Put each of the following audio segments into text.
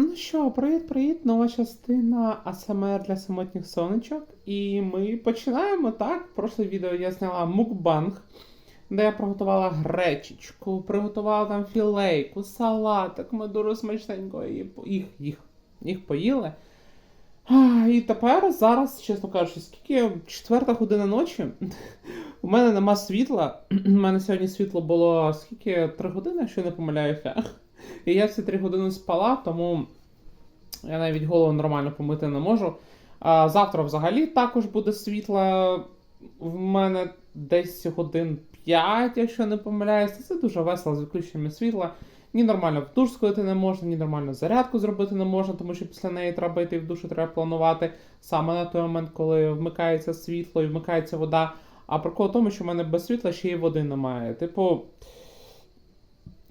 Ну що, привіт-привіт, нова частина АСМР для самотніх сонечок. І ми починаємо так. Прошле відео я зняла мукбанг, де я приготувала гречечку, приготувала там філейку, салатик. Ми дуже смачненько їх, їх, їх поїли. І тепер зараз, чесно кажучи, скільки четверта година ночі. У мене нема світла. У мене сьогодні світло було скільки? Три години, якщо не помиляюся. І я всі три години спала, тому я навіть голову нормально помити не можу. А завтра взагалі також буде світла. В мене десь годин 5, якщо не помиляюся. Це дуже весело з виключеннями світла. Ні нормально в душ сходити не можна, ні нормально зарядку зробити не можна, тому що після неї треба йти в душ і треба планувати саме на той момент, коли вмикається світло і вмикається вода. А прикол в тому, що в мене без світла ще й води немає. Типу,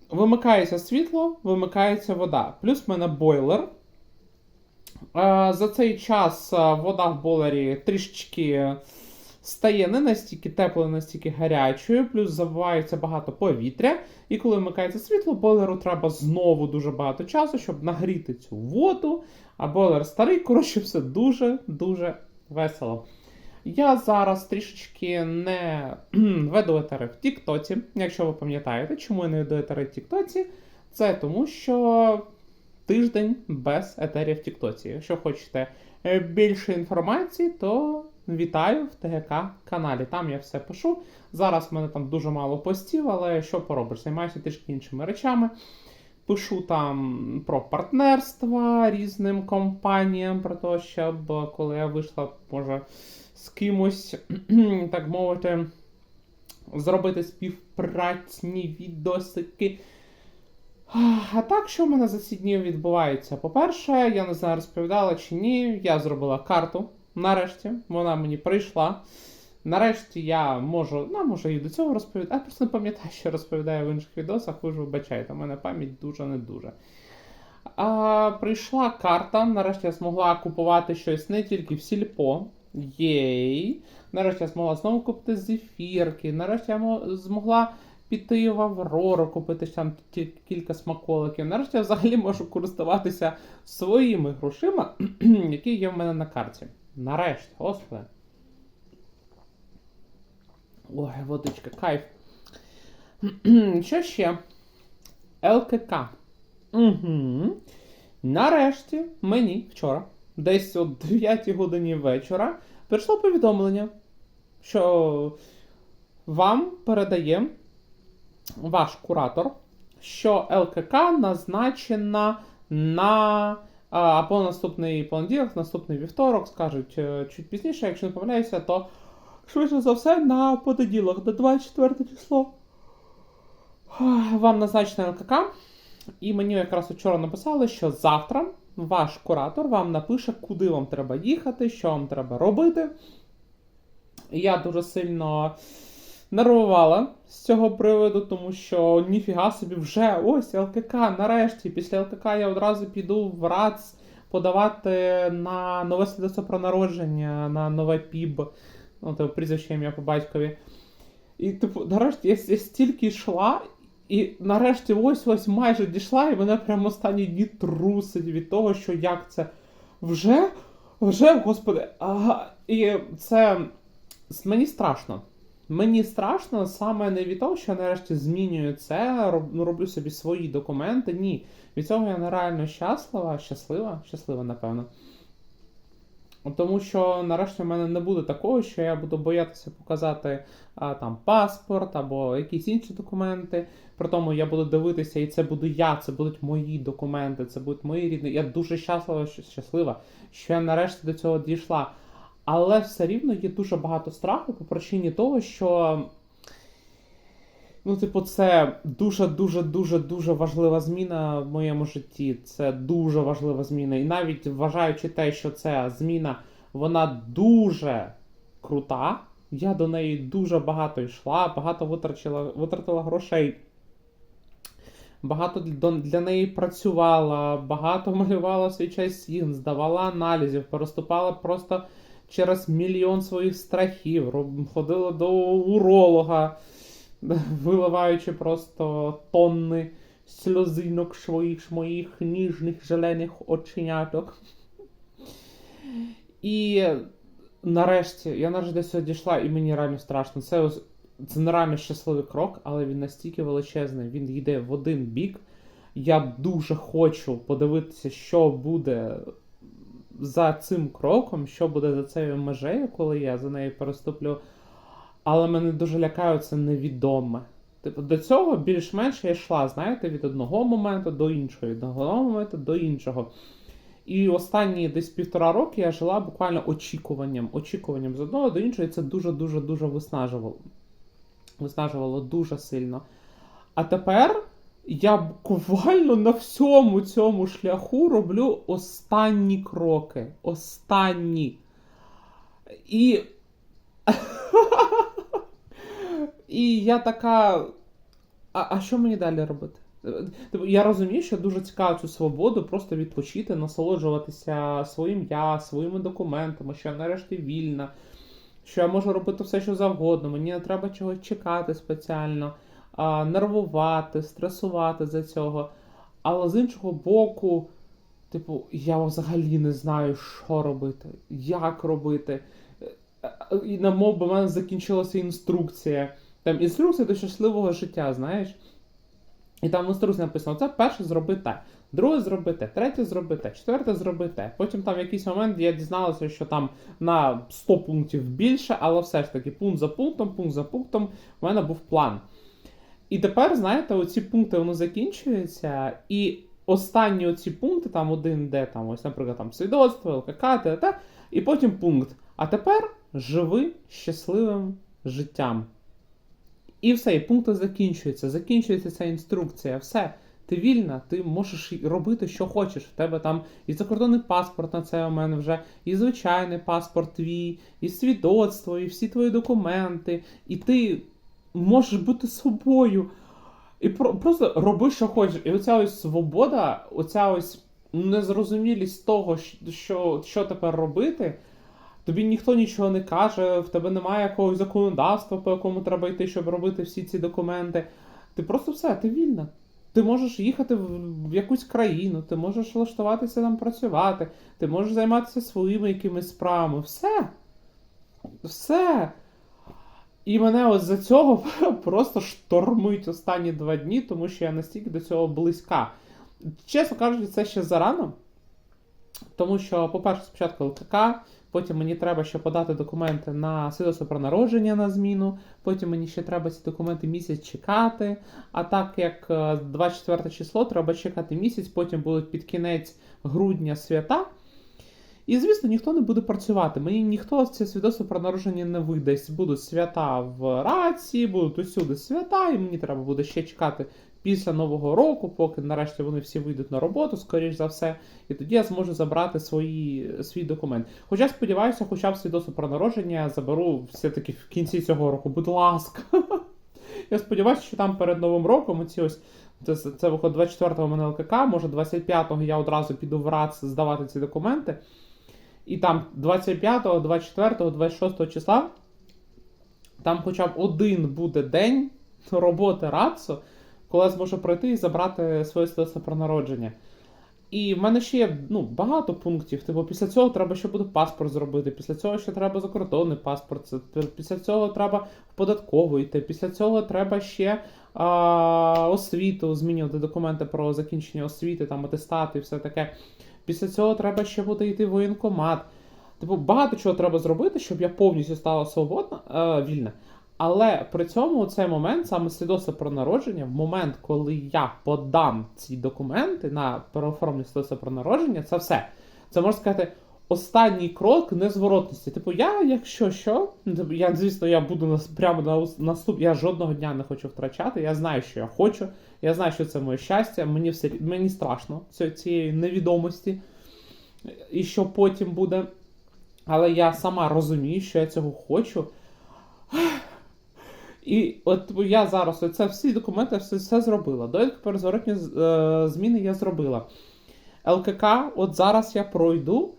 вимикається світло, вимикається вода. Плюс в мене бойлер. Е, За цей час е, вода в бойлері трішечки стає не настільки теплою, настільки гарячою, плюс забивається багато повітря. І коли вмикається світло, бойлеру треба знову дуже багато часу, щоб нагріти цю воду. А бойлер старий, коротше, все дуже-дуже весело. Я зараз трішечки не веду етери в Тіктоці, якщо ви пам'ятаєте, чому я не веду етери в Тіктоці. Це тому, що тиждень без етерів в Тіктоці. Якщо хочете е, більше інформації, то вітаю в ТГК каналі. Там я все пишу. Зараз в мене там дуже мало постів, але що поробиш? Займаюся трішки іншими речами. Пишу там про партнерства різним компаніям, про те, щоб коли я вийшла, може, кимось, так мовити, зробити співпрацні відосики. А так, що в мене за ці дні відбувається? По-перше, я не знаю, розповідала чи ні. Я зробила карту. Нарешті вона мені прийшла. Нарешті я можу, ну, може і до цього розповідати. Я просто не пам'ятаю, що розповідаю в інших відосах, ви ж вибачайте, у мене пам'ять дуже не дуже. А, прийшла карта. Нарешті я змогла купувати щось не тільки в сільпо. Єй. Нарешті я змогла знову купити зефірки. Нарешті я змогла піти в Аврору, купити там кілька смаколиків. Нарешті я взагалі можу користуватися своїми грошима, які є в мене на карті. Нарешті, господи. Ой, водичка, кайф. Що ще? ЛКК. Угу. Нарешті мені вчора, десь о 9 годині вечора, прийшло повідомлення, що вам передає ваш куратор, що ЛКК назначена на або наступний понеділок, наступний вівторок, скажуть е, чуть пізніше, якщо не помиляюся, то швидше за все на понеділок, до 24 число. Вам назначена ЛКК. І мені якраз вчора написали, що завтра ваш куратор вам напише, куди вам треба їхати, що вам треба робити. Я дуже сильно нервувала з цього приводу, тому що ніфіга собі вже ось ЛКК, нарешті. Після ЛКК я одразу піду в РАЦ подавати на нове свідоцтво про народження, на нове ПІБ, ну, типу, прізвище ім'я по батькові. І, типу, нарешті я, я стільки йшла, і нарешті ось ось майже дійшла, і мене прямо останні дні трусить від того, що як це вже, вже, господи, ага, і це мені страшно. Мені страшно саме не від того, що я нарешті змінюю це, ну, роблю собі свої документи. Ні. Від цього я нереально щаслива, щаслива, щаслива, напевно. Тому що нарешті в мене не буде такого, що я буду боятися показати а, там паспорт або якісь інші документи. При тому я буду дивитися, і це буду я, це будуть мої документи, це будуть мої рідні. Я дуже щаслива, щаслива, що я нарешті до цього дійшла. Але все рівно є дуже багато страху по причині того, що. Ну, типу, це дуже дуже дуже дуже важлива зміна в моєму житті. Це дуже важлива зміна. І навіть вважаючи те, що ця зміна вона дуже крута. Я до неї дуже багато йшла, багато витрачила, витратила грошей. Багато для неї працювала, багато малювала свій час сін, здавала аналізів, переступала просто через мільйон своїх страхів, ходила до уролога, виливаючи просто тонни сльозинок своїх моїх ніжних зелених оченяток. І нарешті, я нарешті до цього дійшла, і мені реально страшно. Це, ось- це нереально щасливий крок, але він настільки величезний, він йде в один бік. Я дуже хочу подивитися, що буде за цим кроком, що буде за цією межею, коли я за нею переступлю. Але мене дуже лякає це невідоме. Типу, до цього більш-менш я йшла, знаєте, від одного моменту до іншого, від одного моменту до іншого. І останні десь півтора роки я жила буквально очікуванням, очікуванням з одного до іншого, і це дуже-дуже дуже виснажувало. Виснажувало дуже сильно. А тепер я буквально на всьому цьому шляху роблю останні кроки. Останні. І. І я така. А, а що мені далі робити? Типу, Я розумію, що дуже цікаво цю свободу просто відпочити, насолоджуватися своїм я, своїми документами, що я нарешті вільна, що я можу робити все, що завгодно, мені не треба чогось чекати спеціально, а, нервувати, стресувати за цього. Але з іншого боку, типу, я взагалі не знаю, що робити, як робити. Е, е, І на мов би в мене закінчилася інструкція. Там інструкція до щасливого життя, знаєш. І там в інструкції написано: це перше зроби те, друге зроби те, третє зроби те, четверте зроби те. Потім там в якийсь момент я дізналася, що там на 100 пунктів більше, але все ж таки пункт за пунктом, пункт за пунктом в мене був план. І тепер, знаєте, оці пункти вони закінчуються, і останні оці пункти, там один, де там, ось, наприклад, там свідоцтво, ЛКК, т, т, і потім пункт. А тепер живи щасливим життям. І все, і пункти закінчуються. Закінчується ця інструкція. Все. Ти вільна, ти можеш робити, що хочеш. В тебе там і закордонний паспорт на це у мене вже, і звичайний паспорт твій, і свідоцтво, і всі твої документи, і ти можеш бути собою. І про, просто роби, що хочеш. І оця ось свобода, оця ось незрозумілість того, що, що тепер робити. Тобі ніхто нічого не каже, в тебе немає якогось законодавства, по якому треба йти, щоб робити всі ці документи. Ти просто все, ти вільна. Ти можеш їхати в, якусь країну, ти можеш влаштуватися там працювати, ти можеш займатися своїми якимись справами. Все. Все. І мене ось за цього просто штормить останні два дні, тому що я настільки до цього близька. Чесно кажучи, це ще зарано. Тому що, по-перше, спочатку ЛКК, потім мені треба ще подати документи на свідоцтво про народження на зміну, потім мені ще треба ці документи місяць чекати. А так як е, 24 число, треба чекати місяць, потім будуть під кінець грудня свята. І, звісно, ніхто не буде працювати. Мені ніхто це свідоцтво про народження не видасть. Будуть свята в рації, будуть усюди свята, і мені треба буде ще чекати після Нового року, поки нарешті вони всі вийдуть на роботу, скоріш за все, і тоді я зможу забрати свої, свій документ. Хоча сподіваюся, хоча б свідоцтво про народження заберу все-таки в кінці цього року, будь ласка. Я сподіваюся, що там перед Новим роком ці ось. Це, це виходить 24-го у мене ЛКК, може 25-го я одразу піду в РАЦ здавати ці документи. І там 25, 24, 26 числа там хоча б один буде день роботи РАЦу, коли я зможу пройти і забрати своє свідоцтво про народження. І в мене ще є ну, багато пунктів. Типу, після цього треба ще буде паспорт зробити, після цього ще треба закордонний паспорт, після цього треба в податкову йти, після цього треба ще а, освіту, змінювати документи про закінчення освіти, там атестати і все таке. Після цього треба ще буде йти в воєнкомат. Типу, багато чого треба зробити, щоб я повністю стала свободна, е, вільна. Але при цьому у цей момент, саме свідоцтво про народження, в момент, коли я подам ці документи на переоформлення свідоцтва про народження, це все. Це можна сказати. Останній крок незворотності. Типу, я, якщо що, типу, я, звісно, я буду нас прямо на наступ. Я жодного дня не хочу втрачати. Я знаю, що я хочу. Я знаю, що це моє щастя. Мені все мені страшно цієї невідомості, і що потім буде. Але я сама розумію, що я цього хочу. І от я зараз оце всі документи все, все зробила. Довідки про зворотні е, зміни я зробила. ЛКК, от зараз я пройду,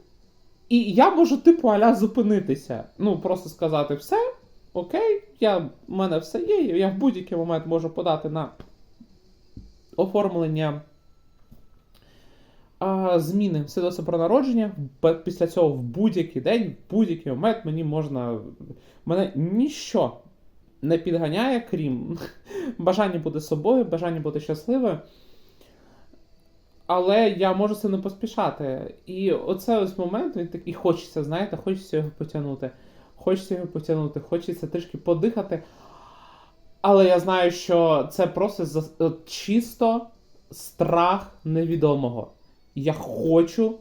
і я можу, типу, аля зупинитися. Ну, просто сказати все, окей, я, в мене все є, я в будь-який момент можу подати на оформлення а, зміни свідоцтва про народження. Після цього в будь-який день, в будь-який момент мені можна. Мене ніщо не підганяє, крім бажання бути собою, бажання бути щасливою. Але я можу це не поспішати. І оце ось момент, він такий хочеться, знаєте, хочеться його потягнути. Хочеться його потягнути, хочеться трішки подихати. Але я знаю, що це просто за- чисто страх невідомого. Я хочу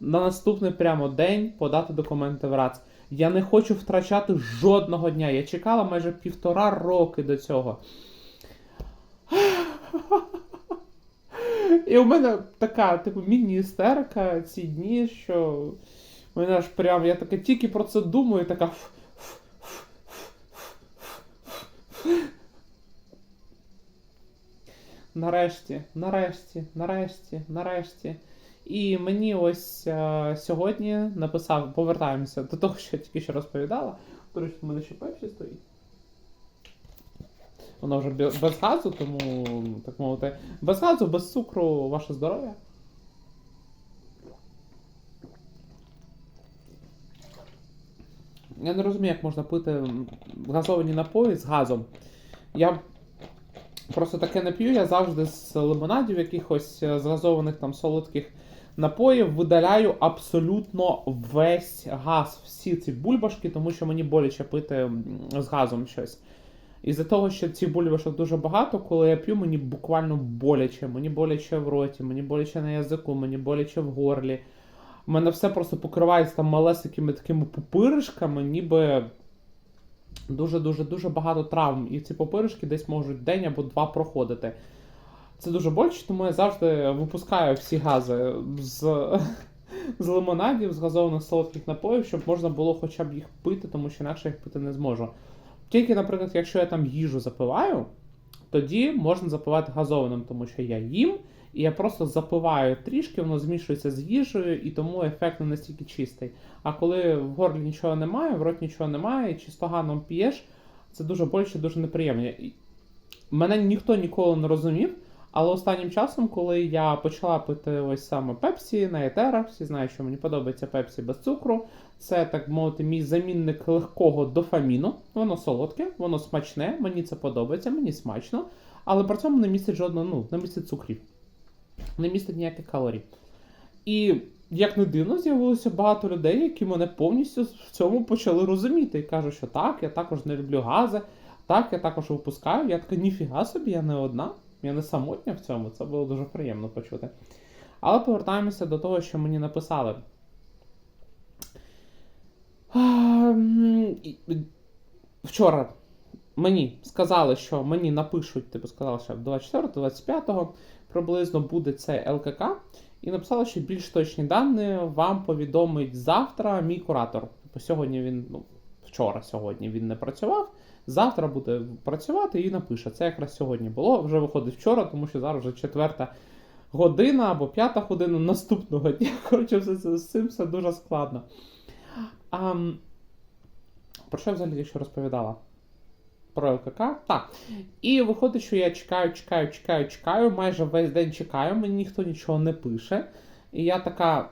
на наступний прямо день подати документи в РАЦ. Я не хочу втрачати жодного дня. Я чекала майже півтора роки до цього. І у мене така, типу, міні-істерика ці дні, що мене аж прям, я таке тільки про це думаю, така. Нарешті, нарешті, нарешті, нарешті. І мені ось е, сьогодні написав, повертаємося до того, що я тільки що розповідала. До речі, в мене ще пепсі стоїть. Воно вже без газу, тому, так мовити, без газу, без цукру, ваше здоров'я. Я не розумію, як можна пити газовані напої з газом. Я просто таке не п'ю, я завжди з лимонадів якихось е, з газованих там солодких напоїв видаляю абсолютно весь газ, всі ці бульбашки, тому що мені боляче пити з газом щось. Із-за того, що ці бульбашок дуже багато, коли я п'ю, мені буквально боляче. Мені боляче в роті, мені боляче на язику, мені боляче в горлі. У мене все просто покривається там малесикими такими пупиришками, ніби дуже-дуже дуже багато травм. І ці пупиришки десь можуть день або два проходити. Це дуже боляче, тому я завжди випускаю всі гази з, з лимонадів, з газованих солодких напоїв, щоб можна було хоча б їх пити, тому що інакше їх пити не зможу. Тільки, наприклад, якщо я там їжу запиваю, тоді можна запивати газованим, тому що я їм, і я просто запиваю трішки, воно змішується з їжею, і тому ефект не настільки чистий. А коли в горлі нічого немає, в роті нічого немає, і чисто ганом п'єш, це дуже боляче, дуже неприємно. Мене ніхто ніколи не розумів, але останнім часом, коли я почала пити ось саме пепсі на етерах, всі знають, що мені подобається пепсі без цукру. Це, так мовити, мій замінник легкого дофаміну. Воно солодке, воно смачне, мені це подобається, мені смачно, але при цьому не містить жодного, ну, не містить цукрів, не містить ніяких калорій. І як не дивно, з'явилося багато людей, які мене повністю в цьому почали розуміти. І кажуть, що так, я також не люблю гази, так, я також випускаю. Я така, ніфіга собі, я не одна, я не самотня в цьому. Це було дуже приємно почути. Але повертаємося до того, що мені написали. Вчора мені сказали, що мені напишуть, типу сказали, що 24-25 приблизно буде це ЛКК. І написали, що більш точні дані вам повідомить завтра мій куратор. Типу сьогодні він, ну, вчора сьогодні він не працював. Завтра буде працювати і напише. Це якраз сьогодні було. Вже виходить вчора, тому що зараз вже четверта година або п'ята година наступного дня. Коротше, з цим все дуже складно. А, про що я взагалі ще розповідала? Про ЛКК? Так. І виходить, що я чекаю, чекаю, чекаю, чекаю, майже весь день чекаю, мені ніхто нічого не пише. І я така.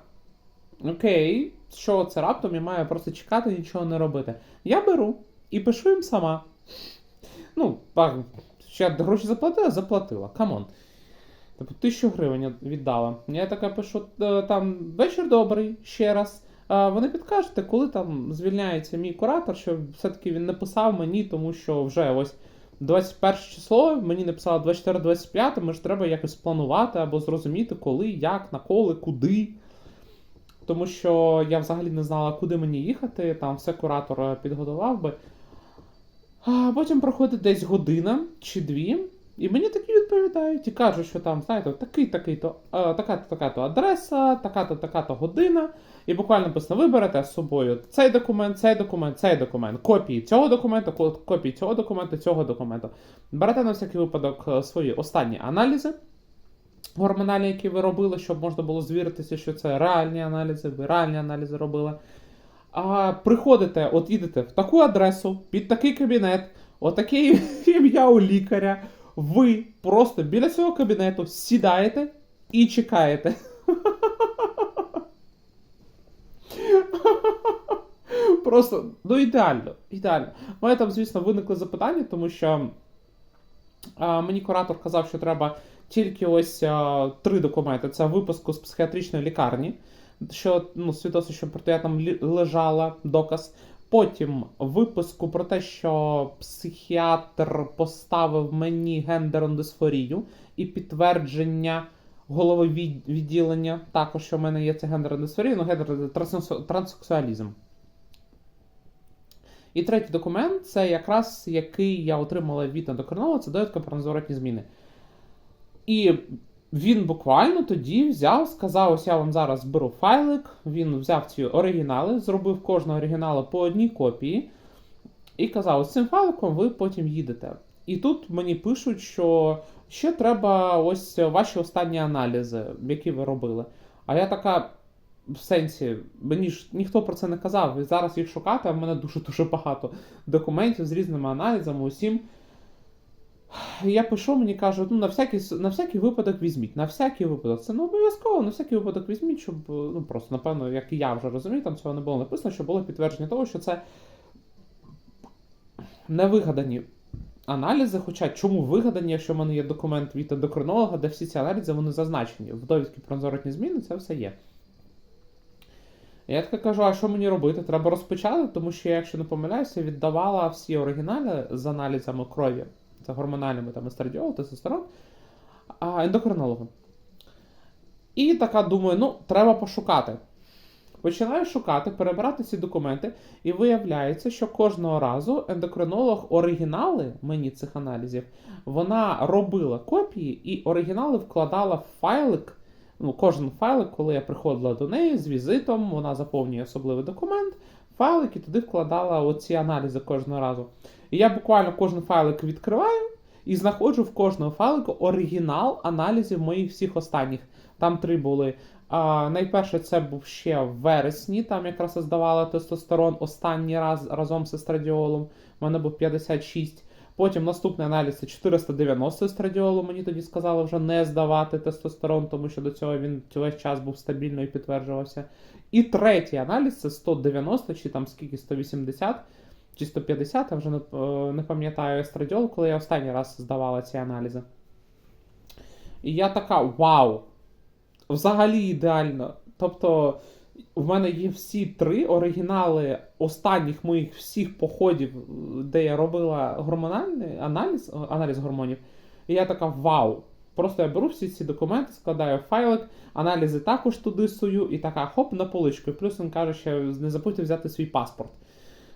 Окей, що це раптом я маю просто чекати, нічого не робити. Я беру і пишу їм сама. Ну, так, ще гроші заплатила, заплатила. Камон. Типу, тисячу гривень віддала. Я така пишу, е, там вечір добрий, ще раз. Вони підкажете, коли там звільняється мій куратор, що все-таки він написав мені, тому що вже ось 21 число, мені написало 24-25, ми ж треба якось планувати або зрозуміти, коли, як, на коли, куди. Тому що я взагалі не знала, куди мені їхати, там все куратор е, підготував би. А потім проходить десь година чи дві, і мені такі відповідають і кажуть, що там, знаєте, такий, такий то, е, така-то, така-то адреса, така-то, така-то година. І буквально написано, ви берете з собою цей документ, цей документ, цей документ, копії цього документу, копії цього документу, цього документу. Берете на всякий випадок е, свої останні аналізи гормональні, які ви робили, щоб можна було звіритися, що це реальні аналізи, ви реальні аналізи робили. А приходите, от їдете в таку адресу, під такий кабінет, отаке ім'я у лікаря, ви просто біля цього кабінету сідаєте і чекаєте. Просто, ну ідеально, ідеально. У мене там, звісно, виникли запитання, тому що а, мені куратор казав, що треба тільки ось а, три документи: це випуску з психіатричної лікарні, що ну, свідоцтво, що проти я там лежала, доказ. Потім випуску про те, що психіатр поставив мені гендерну дисфорію і підтвердження голови відділення, також що в мене є це гендерна дисфорія, ну гендер транссексу- транссексуалізм. І третій документ це якраз який я отримала від ендокринолога, це довідка про незворотні зміни. І він буквально тоді взяв, сказав: ось я вам зараз беру файлик. Він взяв ці оригінали, зробив кожного оригіналу по одній копії, і казав: з цим файликом ви потім їдете. І тут мені пишуть, що ще треба ось ваші останні аналізи, які ви робили. А я така. В сенсі, мені ж ніхто про це не казав. І зараз їх шукати, а в мене дуже-дуже багато документів з різними аналізами, усім. Я пишу, мені кажуть, ну на всякий, на всякий випадок візьміть. На всякий випадок. Це не обов'язково, на всякий випадок візьміть, щоб, ну просто, напевно, як і я вже розумію, там цього не було написано, щоб було підтвердження того, що це невигадані аналізи. Хоча чому вигадані, якщо в мене є документ від ендокринолога, де всі ці аналізи вони зазначені. В довідки про незворотні зміни це все є. Я така кажу, а що мені робити? Треба розпочати, тому що я, якщо не помиляюся, віддавала всі оригінали з аналізами крові, це гормональними там естрадіол, тестостерон, а ендокринологом. І така думаю, ну, треба пошукати. Починаю шукати, перебирати ці документи, і виявляється, що кожного разу ендокринолог оригінали мені цих аналізів, вона робила копії і оригінали вкладала в файлик. Ну, кожен файлик, коли я приходила до неї з візитом, вона заповнює особливий документ, файлик і туди вкладала оці аналізи кожного разу. І я буквально кожен файлик відкриваю і знаходжу в кожному файлику оригінал аналізів моїх всіх останніх. Там три були. А, найперше, це був ще в вересні, там якраз я здавала тестостерон останній раз разом з естрадіолом. У мене був 56. Потім наступний аналіз це 490 естрадіолу. Мені тоді сказали вже не здавати тестостерон, тому що до цього він весь час був стабільно і підтверджувався. І третій аналіз це 190 чи там скільки 180 чи 150, я вже не, е, не пам'ятаю естрадіол, коли я останній раз здавала ці аналізи. І я така: вау! Взагалі ідеально. Тобто, в мене є всі три оригінали останніх моїх всіх походів, де я робила гормональний аналіз, аналіз гормонів. І я така вау! Просто я беру всі ці документи, складаю файлик, аналізи також туди сую, і така хоп на поличку. І плюс він каже, що не забудьте взяти свій паспорт.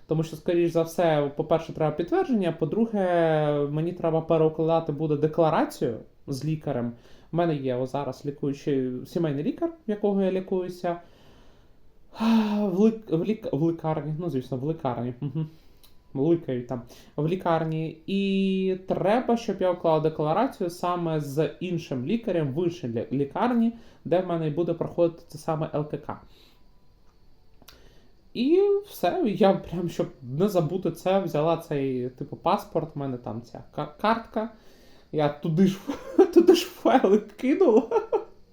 Тому що, скоріш за все, по-перше, треба підтвердження, по-друге, мені треба переукладати буде декларацію з лікарем. У мене є зараз лікуючий сімейний лікар, якого я лікуюся. В, лик, в, лік, в лікарні, ну, звісно, в лікарні. Угу. Там в лікарні. І треба, щоб я уклав декларацію саме з іншим лікарем в іншій лікарні, де в мене буде проходити це саме ЛКК. І все, я прям, щоб не забути це, взяла цей типу паспорт, в мене там ця картка. Я туди ж, туди ж файлик кинула,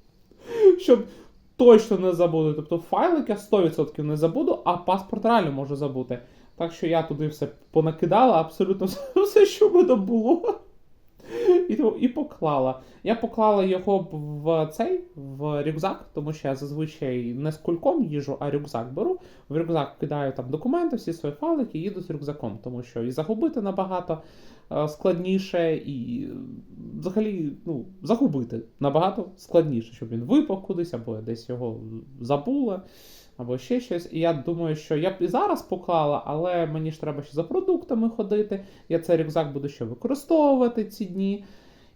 щоб точно не забути. Тобто файлик я 100% не забуду, а паспорт реально можу забути. Так що я туди все понакидала, абсолютно все, що мене було. І, і поклала. Я поклала його в цей в рюкзак, тому що я зазвичай не з кульком їжу, а рюкзак беру. В рюкзак кидаю там документи, всі свої файлики їду з рюкзаком, тому що і загубити набагато складніше, і е, взагалі ну, загубити набагато складніше, щоб він випав кудись, або десь його забула, або ще щось. І я думаю, що я б і зараз поклала, але мені ж треба ще за продуктами ходити. Я цей рюкзак буду ще використовувати ці дні.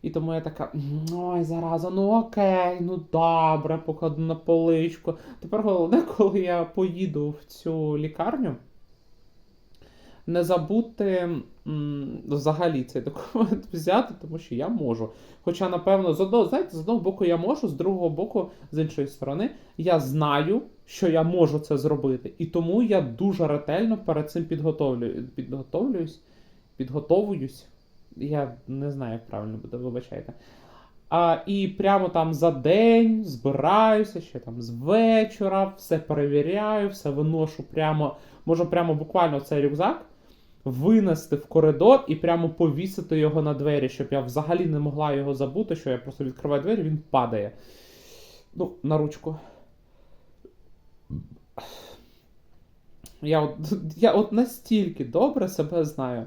І тому я така, ой, зараза, ну окей, ну добре, покладу на поличку. Тепер головне, коли я поїду в цю лікарню, не забути м, взагалі цей документ взяти, тому що я можу. Хоча, напевно, з одного, знаєте, з одного боку я можу, з другого боку, з іншої сторони, я знаю, що я можу це зробити. І тому я дуже ретельно перед цим підготовлюю, підготовлююсь, підготовуюсь. Я не знаю, як правильно буде, вибачайте. А, і прямо там за день збираюся, ще там з вечора, все перевіряю, все виношу прямо, можу прямо буквально цей рюкзак винести в коридор і прямо повісити його на двері, щоб я взагалі не могла його забути, що я просто відкриваю двері, він падає. Ну, на ручку. Я от, я от настільки добре себе знаю.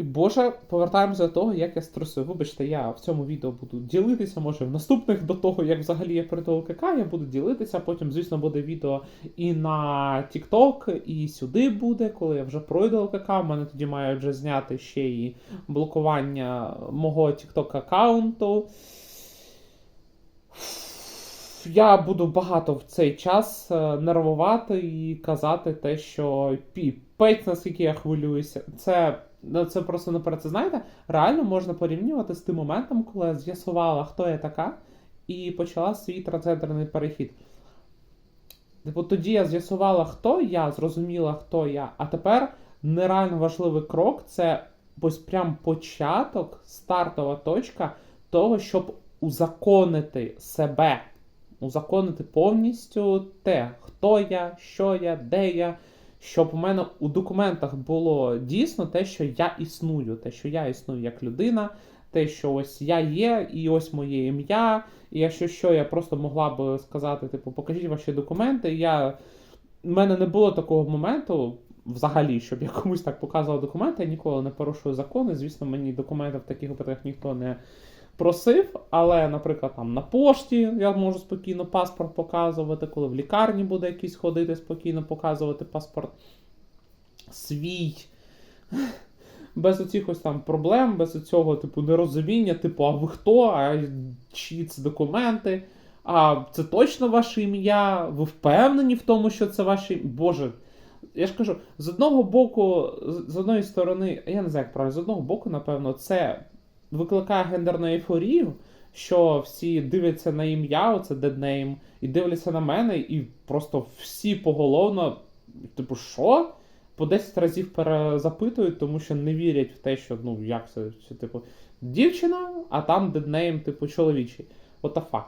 І Боже, повертаємося до того, як я стресую. Вибачте, я в цьому відео буду ділитися, може в наступних до того, як взагалі я прийду ЛКК, я буду ділитися. Потім, звісно, буде відео і на TikTok, і сюди буде, коли я вже пройду ЛКК. У мене тоді мають вже зняти ще і блокування мого TikTok аккаунту. Я буду багато в цей час е, нервувати і казати те, що піпець, наскільки я хвилююся. Це, це просто наперед. Це знаєте, реально можна порівнювати з тим моментом, коли я з'ясувала, хто я така, і почала свій трансгендерний перехід. Типу, тоді я з'ясувала, хто я, зрозуміла, хто я, а тепер нереально важливий крок це ось прям початок, стартова точка того, щоб узаконити себе узаконити повністю те, хто я, що я, де я, щоб у мене у документах було дійсно те, що я існую, те, що я існую як людина, те, що ось я є, і ось моє ім'я. І якщо що, я просто могла би сказати, типу, покажіть ваші документи. Я... У мене не було такого моменту. Взагалі, щоб я комусь так показував документи, я ніколи не порушую закони. Звісно, мені документи в таких випадках ніхто не просив, але, наприклад, там на пошті я можу спокійно паспорт показувати, коли в лікарні буде якийсь ходити, спокійно показувати паспорт свій. Без оцих ось там проблем, без цього, типу, нерозуміння, типу, а ви хто? А чиї це документи? А це точно ваше ім'я? Ви впевнені в тому, що це ваше ім'я? Боже. Я ж кажу, з одного боку, з одної сторони, я не знаю, як правильно, з одного боку, напевно, це викликає гендерну ейфорію, що всі дивляться на ім'я, оце деднейм, і дивляться на мене, і просто всі поголовно, типу, що? По 10 разів перезапитують, тому що не вірять в те, що ну як це, що, типу, дівчина, а там деднейм, типу, чоловічий. What the fuck.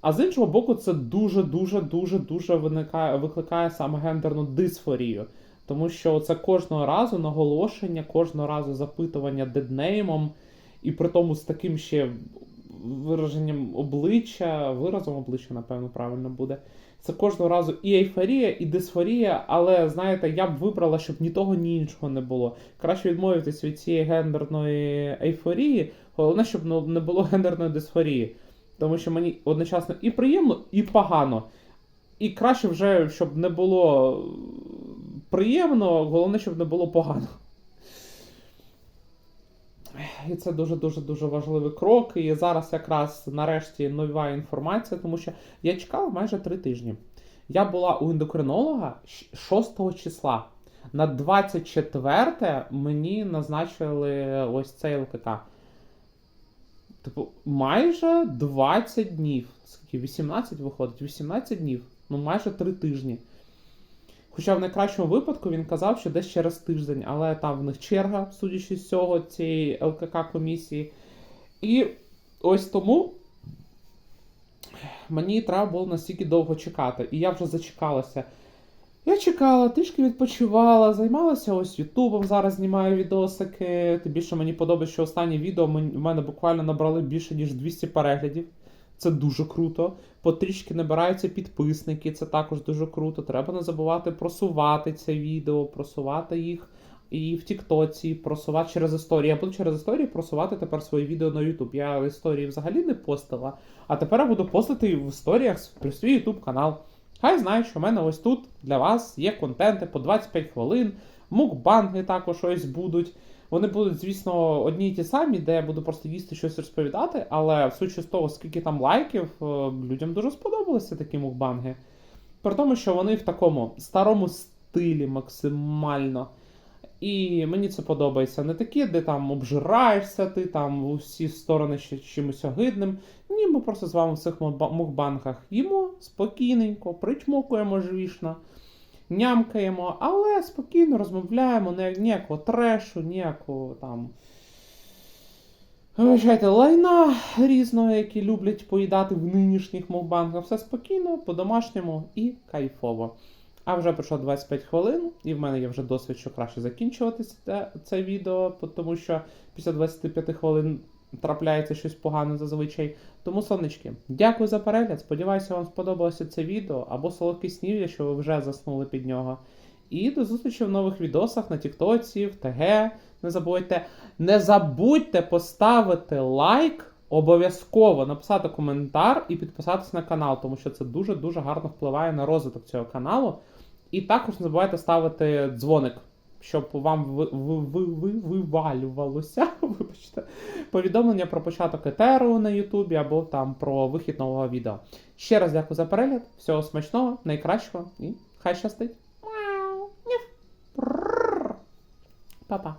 А з іншого боку, це дуже-дуже дуже дуже виникає, викликає саме гендерну дисфорію. Тому що це кожного разу наголошення, кожного разу запитування деднеймом, і при тому з таким ще вираженням обличчя, виразом обличчя, напевно, правильно буде. Це кожного разу і ейфорія, і дисфорія, але знаєте, я б вибрала, щоб ні того, ні іншого не було. Краще відмовитись від цієї гендерної ейфорії, головне, щоб ну, не було гендерної дисфорії. Тому що мені одночасно і приємно, і погано. І краще вже, щоб не було приємно, головне, щоб не було погано. І це дуже-дуже дуже важливий крок. І зараз якраз нарешті нова інформація, тому що я чекала майже три тижні. Я була у ендокринолога 6 числа. На 24 мені назначили ось цей ЛКК. Типу, майже 20 днів. Скільки? 18 виходить? 18 днів. Ну, майже 3 тижні. Хоча в найкращому випадку він казав, що десь через тиждень, але там в них черга, судячи з цього, цієї ЛКК комісії. І ось тому мені треба було настільки довго чекати. І я вже зачекалася. Я чекала, трішки відпочивала, займалася ось Ютубом. Зараз знімаю відосики. Тим більше мені подобається, що останні відео в мене буквально набрали більше, ніж 200 переглядів. Це дуже круто. Потрішки набираються підписники, це також дуже круто. Треба не забувати просувати це відео, просувати їх і в Тіктоці, просувати через історії. Я буду через історії просувати тепер свої відео на Ютуб. Я історії взагалі не постила, а тепер я буду постити в історіях про свій Ютуб канал. Хай знають, що в мене ось тут для вас є контенти по 25 хвилин, мукбанги також ось будуть. Вони будуть, звісно, одні й ті самі, де я буду просто їсти щось розповідати, але в сучі з того, скільки там лайків, е, людям дуже сподобалися такі мукбанги. При тому, що вони в такому старому стилі максимально. І мені це подобається. Не такі, де там обжираєшся, ти там у всі сторони ще чимось огидним. Ні, ми просто з вами в цих мукбангах їмо спокійненько, причмокуємо жвішно. Нямкаємо, але спокійно розмовляємо, ніякого трешу, ніякого там. Вибачайте, лайна різного, які люблять поїдати в нинішніх мовбанках. Все спокійно, по-домашньому і кайфово. А вже пройшло 25 хвилин, і в мене є вже досвід, що краще закінчувати це, це відео, тому що після 25 хвилин трапляється щось погане зазвичай. Тому, сонечки, дякую за перегляд. Сподіваюся, вам сподобалося це відео або солодкий снів, якщо ви вже заснули під нього. І до зустрічі в нових відосах на Тіктоці, в ТГ. Не забудьте. Не забудьте поставити лайк, обов'язково написати коментар і підписатися на канал, тому що це дуже-дуже гарно впливає на розвиток цього каналу. І також не забувайте ставити дзвоник, щоб вам ви, ви, ви, ви, вивалювалося вибачте, повідомлення про початок етеру на Ютубі або там про вихід нового відео. Ще раз дякую за перегляд. Всього смачного, найкращого і хай щастить. Па-па.